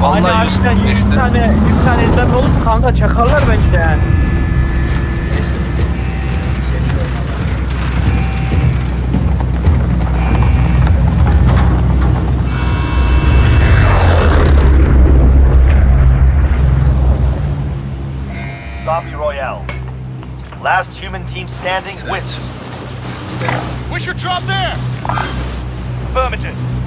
Hani Vallahi harbiden 100 145'te. tane 100 tane izlenme olursa kanka çakarlar bence yani. Seçiyorum ama. Zombie Royale. Last human team standing wins. We should drop there! Affirmative.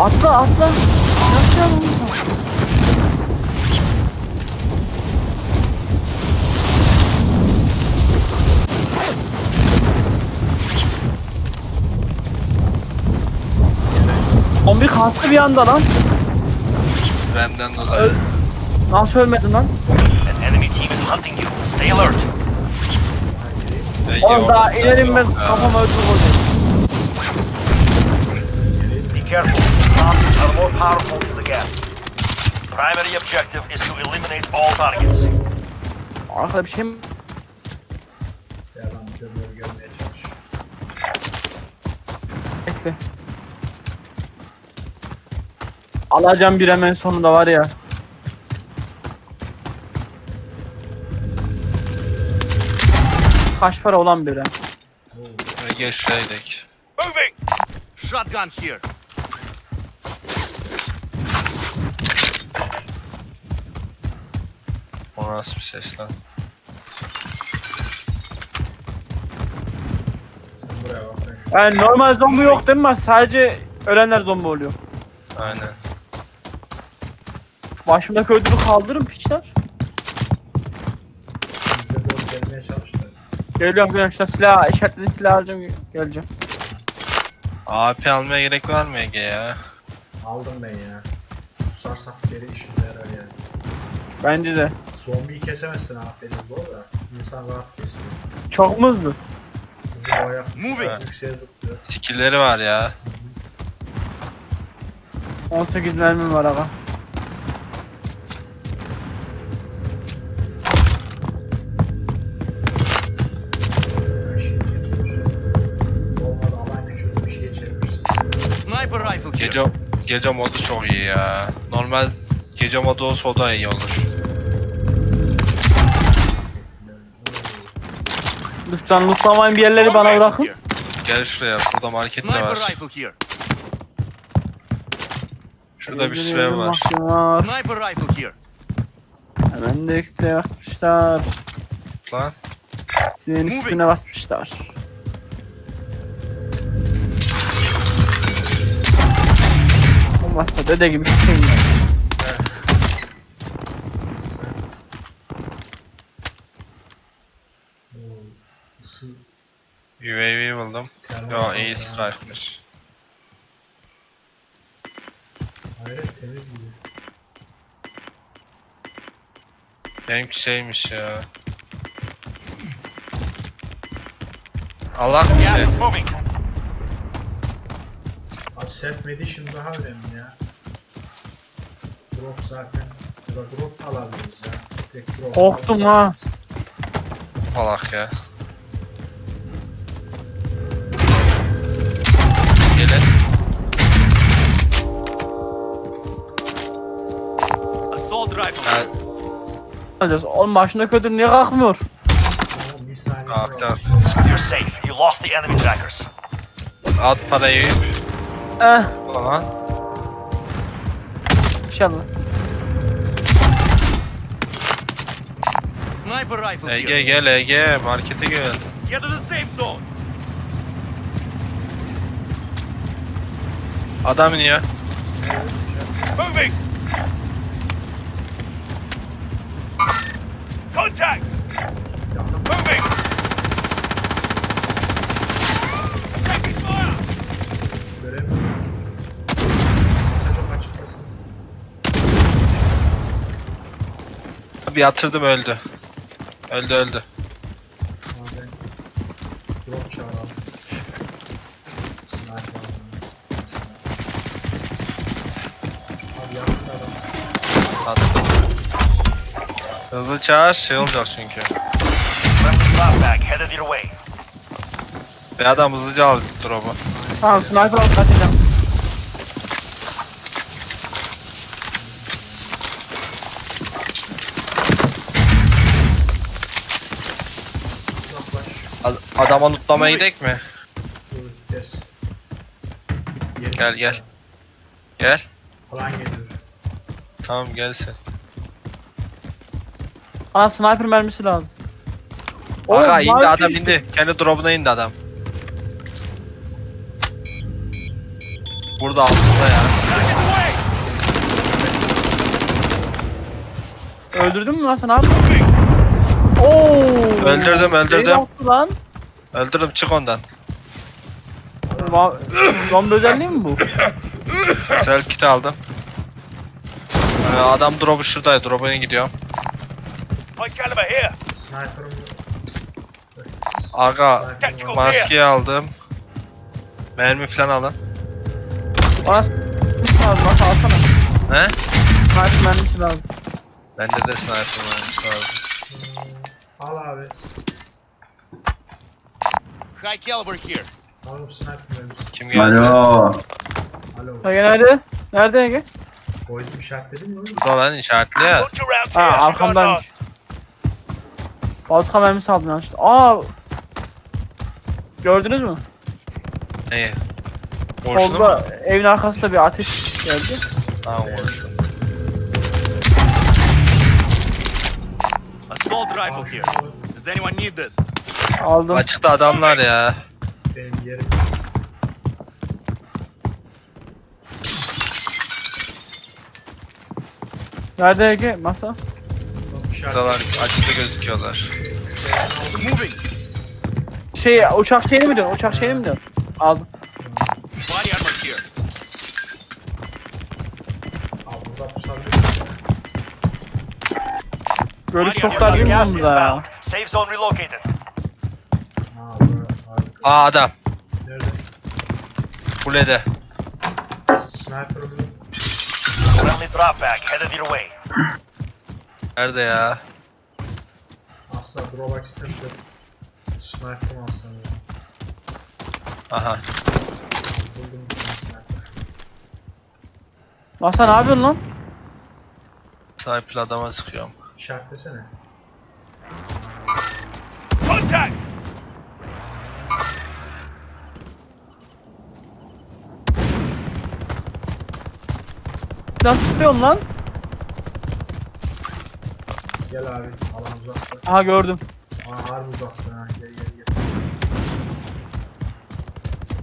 Atla atla. Yapacağım onu. Zombi kastı bir anda lan. Remden dolayı. Nasıl ölmedin lan? An enemy team is hunting you. Stay alert. Oğlum daha orada. iner inmez Ha. kafama koydu. Be careful. Zombies are more powerful than the gas. Primary objective is to eliminate all targets. Arkada bir şey mi? Ya lan bize doğru gelmeye çalış. Bekle. Alacağım bir hemen sonunda var ya. Kaç para olan biri? Ege şuraya gidelim. Moving! Shotgun here. O nasıl bir ses lan? Sen buraya bak ben şu Yani normal zombi yok değil mi? Sadece ölenler zombi oluyor. Aynen. Başımdaki ödülü kaldırın piçler. bize doğru gelmeye çalış da. Geliyorum geliyorum şuna silah, işaretli silah alacağım geleceğim. AP almaya gerek var mı Ege ya? Aldım ben ya. Susarsak geri işimize yarar yani. Bence de. Zombiyi kesemezsin aferin bu da. İnsan rahat kesiyor. Çok mu hızlı? Bu ayak Moving. yükseğe zıplıyor. Skill'leri var ya. 18 mermim var aga. Gece gece modu çok iyi ya. Normal gece modu olsa o da iyi olur. Lütfen lootlamayın bir yerleri bana bırakın. Gel şuraya. Burada market de Sniper var. rifle here. Şurada bir süre var. Var. Sniper rifle here. Hemen de ekstra basmışlar. Lan. Senin Moving. üstüne basmışlar. Olmazsa dede gibi. Oo, ısı UAV buldum. Yo ya. strike'mış. Hayret temiz gibi. Benimki şeymiş ya. Allah bir Gas şey. is moving. Self medition daha önemli ya. Drop zaten. Ya da drop alabiliriz ya. Tek drop. Korktum ha. Falak ya. Gelin. Assault rifle. Alacağız. Oğlum başındaki ödül niye kalkmıyor? Tamam, bir Kalktı. You're safe. You lost the enemy trackers. at parayı. Eh Falan. inşallah. Sniper rifle Ege here. gel Ege. Markete gel. Get to the safe zone. Adam iniyor. Moving. Contact. Moving. Taking fire. Göremiyorum. Sen çok açıklasın. Bir yatırdım öldü. Öldü öldü. Hızlı çağır şey olacak çünkü. Friendly. Ve adam hızlıca al drop'u. Tamam sniper alıp kaçacağım. Ad- Adama lootlamaya gidek mi? Gideriz. Gel gel. Gel. Falan geliyor. Tamam gelsin. Bana sniper mermisi lazım. Aga Oğlum, indi mavi adam indi. Kendi drop'una indi adam. Burada altında ya. Öldürdün mü lan sen abi? Oo. Öldürdüm, öldürdüm. Ne yaptı lan? Öldürdüm çık ondan. Va- Zombi özelliği mi bu? Self kit aldım. Ee, adam drop'u şuradaydı. Drop'una gidiyorum. Sniper'ım Aga var. maskeyi aldım. Mermi falan alın. Bana s- lazım. Alsana. Ne? Sniper mermisi lazım. Bende de sniper lazım. Al abi. High caliber here. Bu sniper. Kim geldi? Alo. Alo. Ege nerede? Nerede Ege? Koydum işaretledin mi oğlum? Burada lan işaretli ya. Look around Ha here. arkamdaymış. Bazıka mermisi aldım yanlışlıkla. Aa. Gördünüz mü? Neyi? Kurşunu mu? Solda evin arkasında bir ateş geldi. Tamam kurşun. Rifle here. Does anyone need this? Aldım. Açıkta adamlar ya. Benim yerim. Nerede Ege? Masa. Buradalar açıkta gözüküyorlar. Moving. Şey uçak şeyini mi diyorsun? Uçak şeyini mi diyorsun? Aldım. Mi Gas bunda ya? inbound. Safe zone relocated. Aa adam. Nerede? Kulede. Sniper'ım yok. Friendly drop bag headed your way. Nerede ya? Asla drawback istemiyorum. Sniper'ım alsam ya. Aha. Buldum bir tane sniper. Ne yapıyorsun lan? Sniper adama sıkıyorum. İşaretlesene. Contact. Nasıl tutuyorum lan? Gel abi. Alan uzakta. Aha gördüm. Aa harbi uzakta ha. Gel gel gel.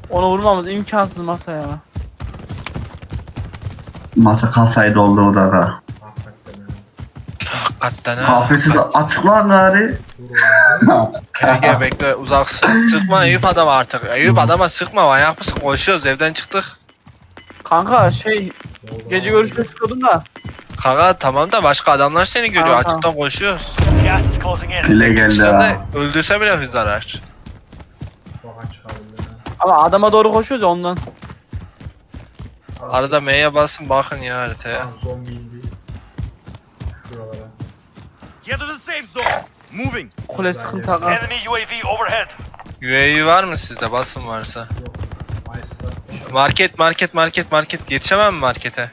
Onu vurmamız imkansız masa ya. Masa kalsaydı oldu o da. da. Hakikaten ha. Kafesiz açıklar gari. Ege bekle uzak sık. Sıkma Eyüp adama artık. Eyüp adama sıkma manyak mısın? Koşuyoruz evden çıktık. Kanka şey gece abi. görüşte sıkıyordum da. Kanka tamam da başka adamlar seni görüyor. Tamam, Açıktan koşuyoruz. File geldi Sen ha. de öldürse bile bir zarar. Ha. Ama adama doğru koşuyoruz ya ondan. Arada M'ye basın bakın ya haritaya. Tamam zombi indi. Şuralara. Get to the safe zone. Moving. Kule sıkıntı aga. Enemy UAV overhead. UAV var mı sizde? Basın varsa. Market market market market. Yetişemem mi markete?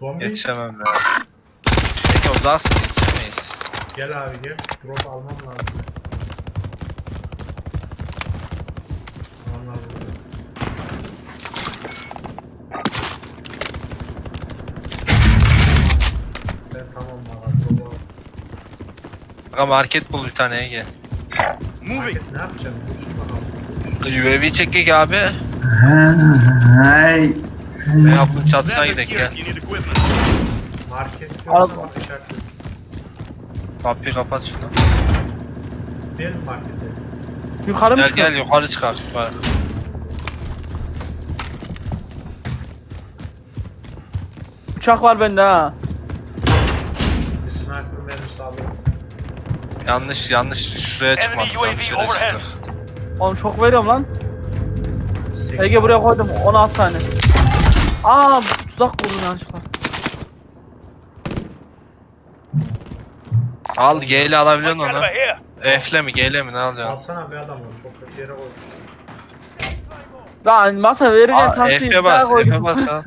Zombi. Yetişemem ya. Peki uzaksın yetişemeyiz. Gel abi gel. Drop almam lazım. Adamlar burada. Ben tamam valla. Kanka market bul bir tane Ege. Moving. Ne yapacağım? UAV çekik abi. Hey. Ne yapın çatısına gidelim gel. Market Al. Kapıyı kapat şunu. Benim markete. Yukarı mı Gel gel yukarı çıkar. Yukarı. Uçak var bende ha. Yanlış yanlış şuraya çıkmadık. UAV yanlış yere overhead. çıktık. Oğlum çok veriyorum lan. Ege buraya koydum 16 tane. Aa tuzak vurdum yanlışlıkla. Al G ile alabiliyorsun Enemy onu. here. F'le mi G ile mi ne alıyorsun? Alsana bir adam onu çok kötü yere koymuş. Lan masa vereceğim Aa, tatlıyı. F'e bas. F'e bas al.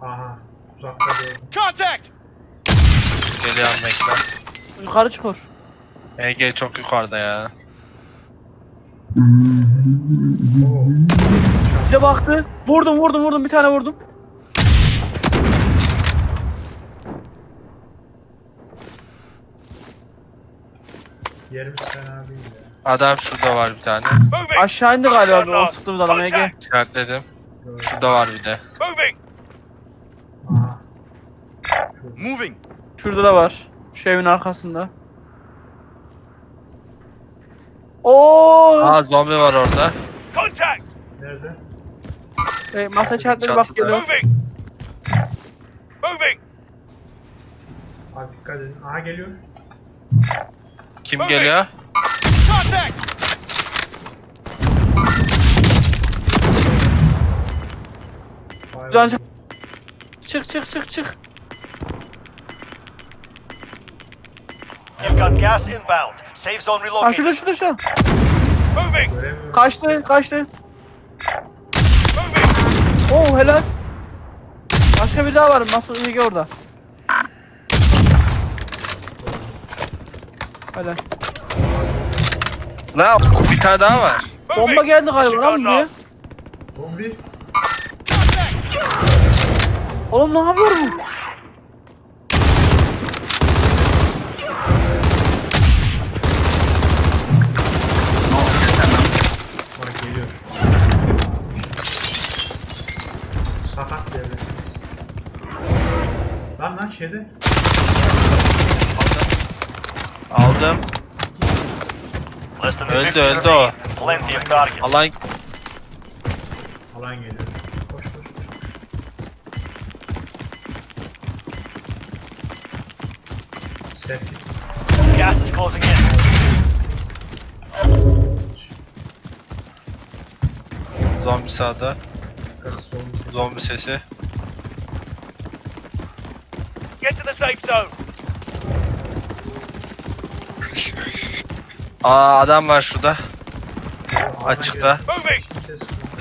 Aha. Uzakta gördüm. Contact! Geliyorum bekle. Yukarı çıkıyor. EG çok yukarıda ya. Oo. Bize baktı. Vurdum vurdum vurdum bir tane vurdum. Yerimiz fena değil ya. Adam şurada var bir tane. Moving. Aşağı indi galiba bir o sıktı bir adam Ege. İşaretledim. Şurada var bir de. Moving. Aha. Moving! Şurada da var. Şu evin arkasında. Oo! Aa zombi var orada. Contact. Nerede? E, masa işaretleri bak Çatıda. geliyor. Moving. Moving. Abi dikkat edin. Aha geliyor. Kim geliyor? Contact! Vay. Çık çık çık çık. You've got gas inbound. Safe zone Ha relocated. şurada şurada şurada. Moving. Göremiyorum. Kaçtı kaçtı. Moving. Oo helal. Başka bir daha var. Masa Ege orada. Helal. La bir tane daha var. Bomba geldi galiba lan buraya. Zombi. Oğlum ne yapıyor bu? Bak geliyor. Sakat devletimiz. Lan lan şeyde. Aldım. Öldü, 50 öldü o. remain. Plenty of targets. Alan Alan geliyor. Koş koş koş. Septik. Gas is closing in. zombi sağda. Zombi sesi. Get to the safe zone. Aa adam var şurada. Açıkta. Moving.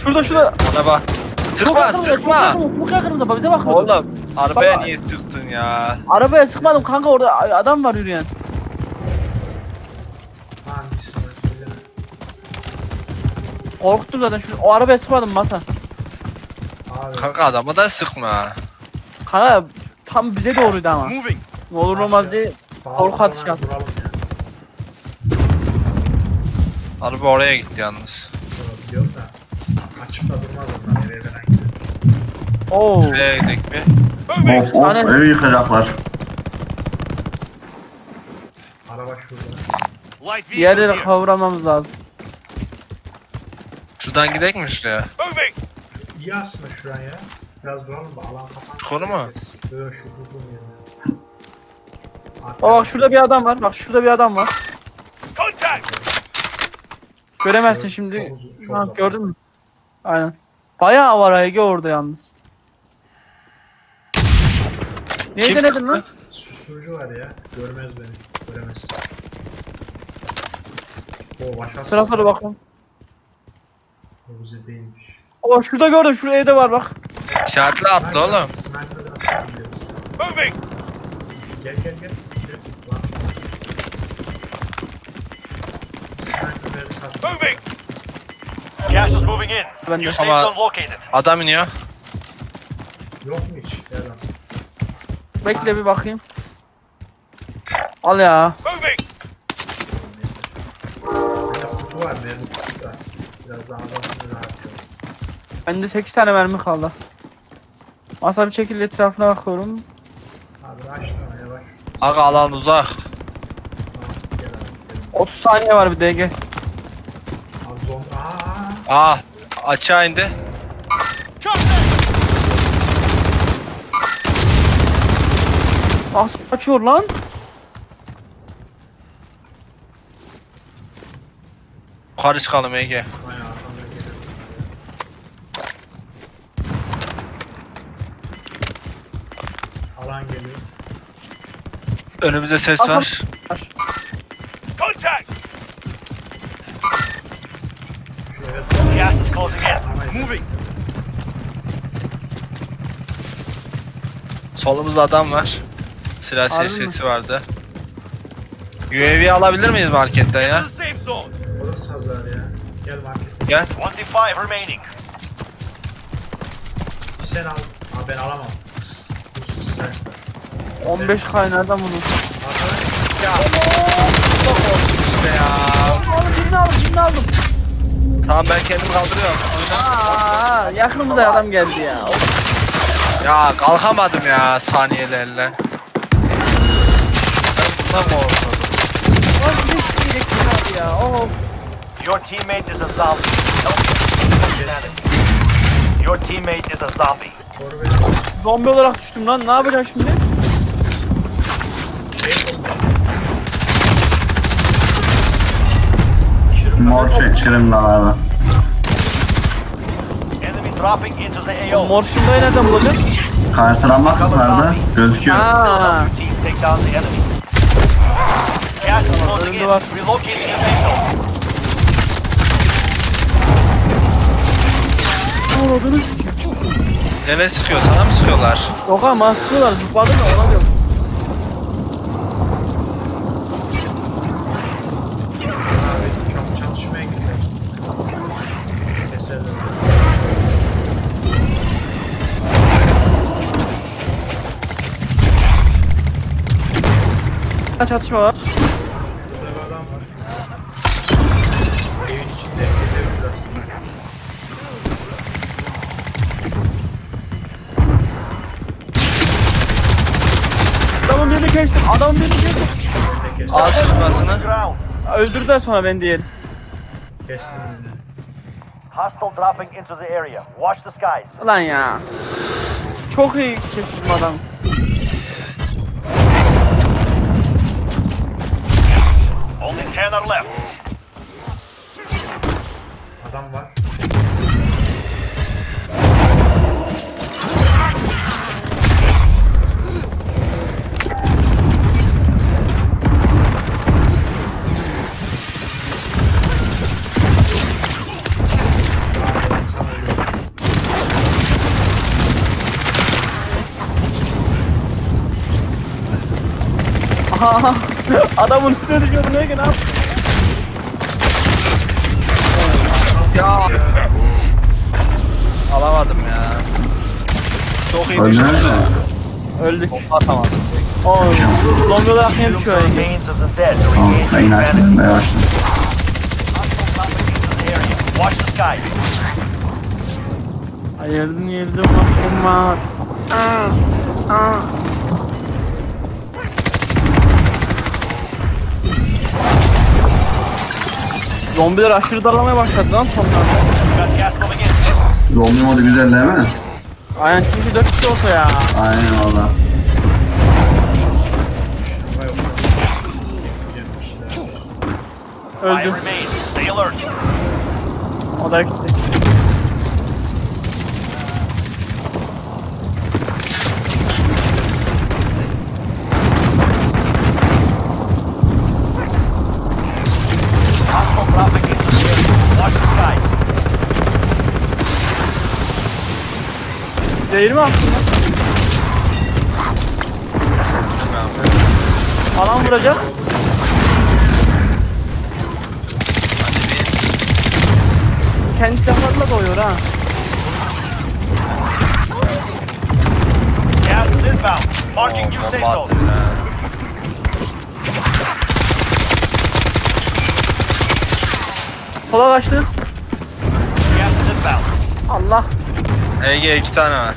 Şurada şurada. Çok Sıkma sıkma. Çok yakınımda. Bize bak. Oğlum arabaya Baba. niye sıktın ya? Arabaya sıkmadım kanka orada adam var yürüyen. Korktum zaten şu o arabaya sıkmadım masa. Abi. Kanka adama da sıkma. Kanka tam bize doğruydu ama. Moving! Ne olur ne olmaz diye korku atışı ya. Araba oraya gitti yalnız. Biliyorum da. Açıkta durmaz onlar. Eve veren gidiyor. Oo. Şuraya gidelim bir. Moving. Of of Tane- evi yıkacaklar. Araba şurada. Light vehicle Diğerleri here! kavramamız lazım. Şuradan gidelim mi şuraya? Moving. İyi aslında şu an ya. Biraz duralım da alan kapan. Çukur mu? Böyle şu bulduğum yerine. Bak bak şurada bir adam var. Bak şurada bir adam var. Contact. Göremezsin Çok şimdi. uzun, çok Ha, uzun. gördün mü? Aynen. Bayağı var Ege orada yalnız. Neyi Kim denedin lan? Susturucu var ya. Görmez beni. Göremez. O başkası. Taraflara bakalım. O bize değilmiş. O şurada gördüm. Şu evde var bak. İşaretle atla oğlum. Moving. Gel gel gel. Moving. Gas is moving in. Ben de. New safe Ama- zone located. Adam iniyor. Yok mu hiç? Gel lan. Bekle bir bakayım. Al ya. Moving. Kutu var. Benim kutu. Biraz daha. Bende 8 tane mermi kaldı. Masa bir şekilde etrafına bakıyorum. Abi açtım yavaş. Aga alan uzak. Tamam gel abi. Gel. 30 saniye var bir de Ege. Abi zombi. Aa açığa indi. Nasıl kaçıyor lan? Yukarı çıkalım Ege. Bayağı Önümüzde ses Aha. var. Contact! Gas is closing in. Moving. Solumuzda adam var. Silah Harbi sesi vardı. UAV alabilir miyiz marketten ya? The safe zone. ya. Gel markete. Gel. 25 remaining. Sen al. Aa ben alamam. Bu sus sen. 15 kaynardan bunu. Arkadaş İşte ya. Oğlum birini aldım birini aldım. Tamam ben kendim kaldırıyorum. Aa, yakınımıza adam geldi ya. Ya kalkamadım ya saniyelerle. Ben bundan korktum. Oğlum bir de diyecektim abi ya. Oh. Your teammate is a zombie. Get at it. Your teammate is a zombie. Zombi olarak düştüm lan. Ne yapacağım şimdi? Mor şey, into the O mor şındayı nereden bulacak? Karşıdan bak yukarıda. Gözüküyor. Önünde var. Vurudunuz. Nereye sıkıyor? Sana mı sıkıyorlar? Yok ama sıkıyorlar. Zıpladı da ona diyorum. Kaç atışma var? Şurada bir adam var. Evin içinde kesebilir aslında. Adamın birini kestim. Adamın birini kestim. Şöyle kestim. Al sırtmasını. Ground. Öldürdüler sonra beni diyelim. Kestim. Hostile dropping into the area. Watch the skies. Ulan ya. Çok iyi kestim adam. Only 10 are left. Adam var. Abi, insan ölüyor. Aha. Adamın üstüne düşüyordu ne ki ne yaptı? Ya. Alamadım ya. Çok iyi düştüm. mi? Öldük. Bomba atamadım. Olarak yine Assume düşüyor the Ege. Tamam, dropping into the area. Watch the skies. Ayırdım yıldım hakkım var. Aa. Aa. Zombiler aşırı darlamaya başladı lan in. Zombi modu güzel değil mi? Aynen çünkü 4 kişi olsa ya. Aynen valla. Öldü. O da gitti. Değil mi aslında? Alan vuracak. Kendi silahlarıyla doyuyor ha. Gas is inbound. Marking safe Bomba zone. attım ya. Sola kaçtı. Gas is inbound. Allah. Ege iki tane var.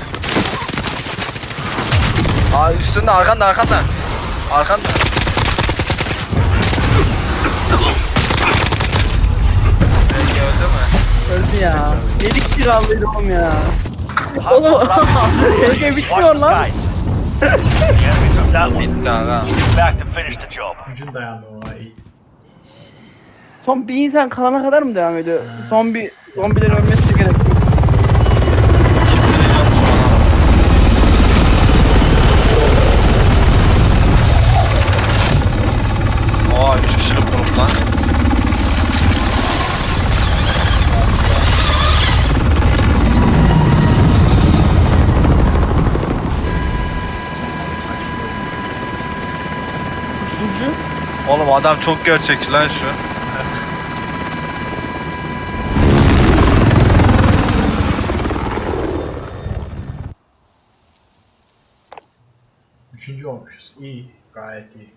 Aa üstünde arkanda arkanda. Arkanda. Ege öldü mü? Öldü ya. 7 kişi kaldıydı oğlum ya. Oğlum. Ege bitmiyor lan. skies. The enemy took that one. Bitti aga. Get back to finish the job. Gücün dayandı ona iyi. Son bir insan kalana kadar mı devam ediyor? Son bir zombilerin ölmesi gerekiyor. Oğlum adam çok gerçekçi lan şu. Üçüncü olmuşuz. İyi. Gayet iyi.